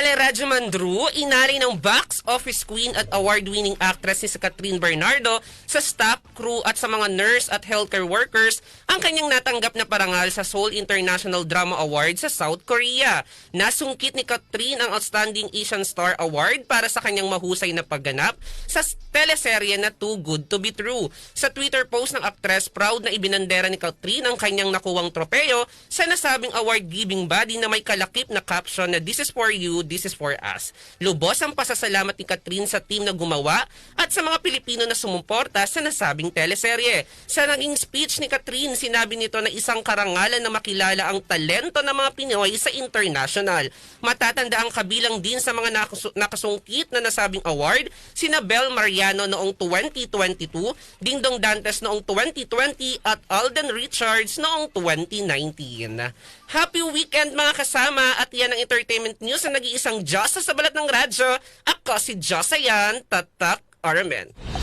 Samantala, Rajamandru, inali ng box office queen at award-winning actress ni si Catherine Bernardo sa staff, crew at sa mga nurse at healthcare workers ang kanyang natanggap na parangal sa Seoul International Drama Award sa South Korea. Nasungkit ni Catherine ang Outstanding Asian Star Award para sa kanyang mahusay na pagganap sa teleserye na Too Good to Be True. Sa Twitter post ng actress, proud na ibinandera ni Catherine ang kanyang nakuwang tropeyo sa nasabing award-giving body na may kalakip na caption na This is for you, this is for us. Lubos ang pasasalamat ni Catherine sa team na gumawa at sa mga Pilipino na sumuporta sa nasabing teleserye. Sa naging speech ni Catherine, sinabi nito na isang karangalan na makilala ang talento ng mga Pinoy sa international. Matatanda ang kabilang din sa mga nakas- nakasungkit na nasabing award, sina Bel Mariano noong 2022, Dingdong Dantes noong 2020 at Alden Richards noong 2019. Happy weekend mga kasama at yan ang entertainment news na nag-iisang Diyosa sa balat ng radyo. Ako si Diyosa yan, Tatak Aramen.